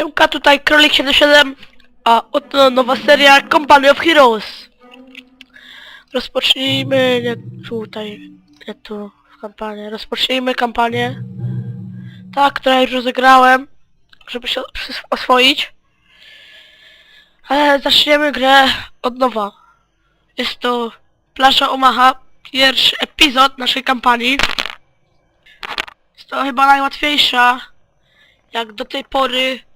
Siemka, tutaj Królik77, a oto nowa seria Company of Heroes. Rozpocznijmy, nie tutaj, nie tu, kampanię. Rozpocznijmy kampanię. Tak, która już rozegrałem, żeby się oswoić. Ale zaczniemy grę od nowa. Jest to Plaża Omaha, pierwszy epizod naszej kampanii. Jest to chyba najłatwiejsza jak do tej pory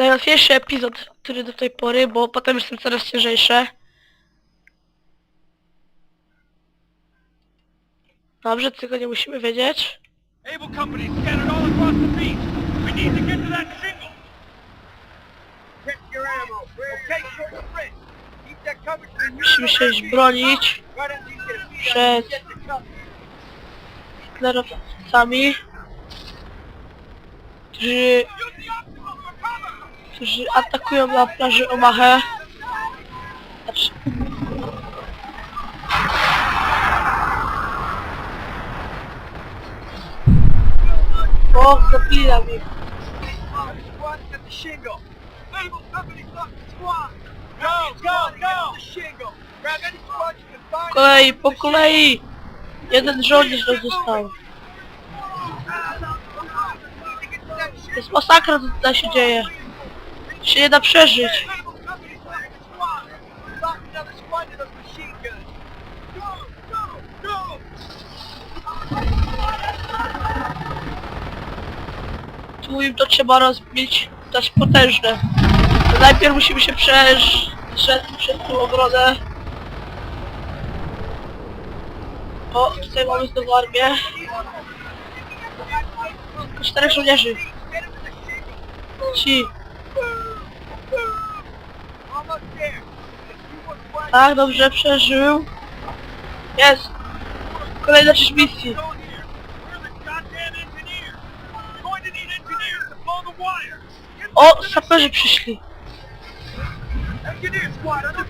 najłatwiejszy epizod, który do tej pory, bo potem jestem coraz ciężejsze. Dobrze, tylko nie musimy wiedzieć. Able companies scattered all across the beach. We need to get to that shingle. Check your ammo. Okay, short sprint. Keep that covered to the Musimy się iść bronić Przed- hitlerowcami, którzy, Use the obstacle for cover. Którzy atakują na plaży Omaha. Znaczy, o, zabila mi. Po kolei, po kolei! Jeden żołnierz został. To jest masakra, co tutaj się dzieje. To się nie da przeżyć. Tu im to trzeba rozbić, dać potężne. To najpierw musimy się przejść przez, tą ogrodę. O, tutaj mamy znowu armię. Czterech żołnierzy. Ci. Tak, dobrze, przeżył. Jest. Kolejna część misji. O, saperzy przyszli. Engineer squad under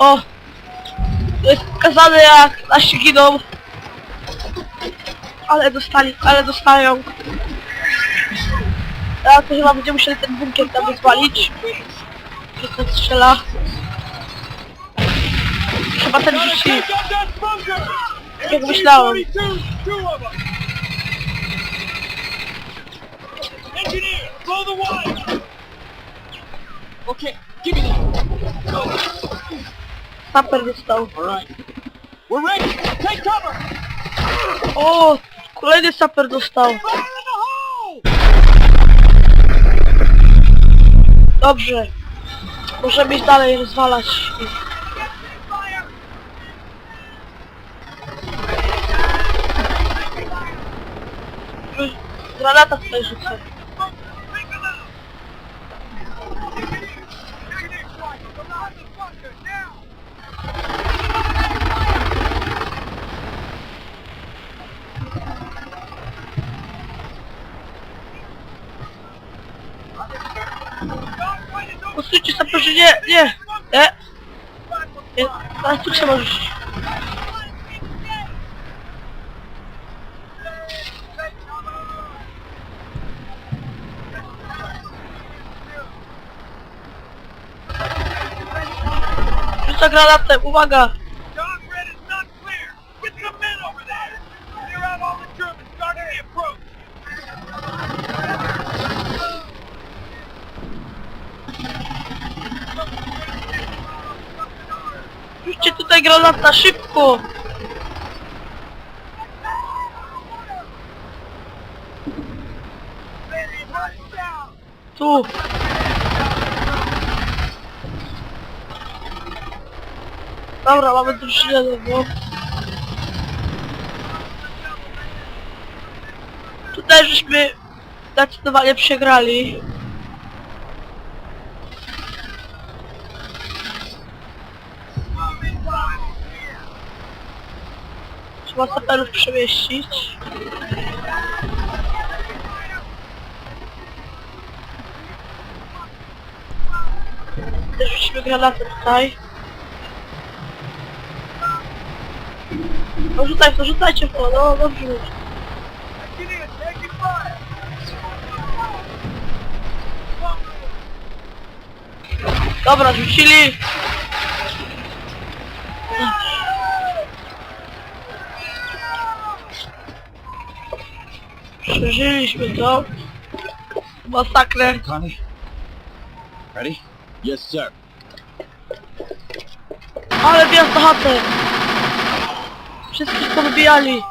O! To jest pokazane jak nasi giną. Ale dostali, ale dostają. Ja to chyba będziemy musieli ten bunkier tam rozwalić. Że to strzela. Chyba ten rzuci. Bunker! Jak myślałem. Two of them! Engineer, blow the wire! Okay, give me that. Saper dostał. O! Kolejny saper dostał. Dobrze. Możemy iść dalej rozwalać! Granata tutaj rzucę. Postójcie saperzy, nie, nie, nie. nie. Teraz tu trzeba rzucić. Rzuca granatem, uwaga! Rzućcie tutaj granata, szybko! Tu! Dobra, mamy drużynę nową. Tutaj żeśmy zdecydowanie przegrali. chyba przemieścić. Też rzucimy granaty tutaj. No rzucaj to, rzucajcie w no dobrze rzuć. Dobra, rzucili! Przeżyliśmy to. Masakrę. Connie? Ready? Yes, sir. Ale wjazd na chatę. Wszystkich powybijali.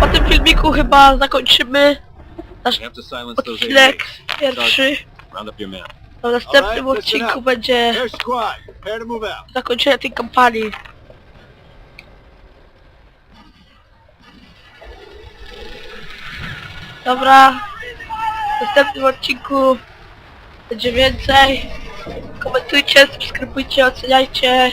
Po filmiku chyba zakończymy nasz You have to silence those odcinek pierwszy. Round up your men. A w następnym Alright, listen odcinku up. będzie There's squad. Prepare to move out. zakończenie tej kampanii. Dobra, w następnym odcinku będzie więcej. Komentujcie, subskrybujcie, oceniajcie.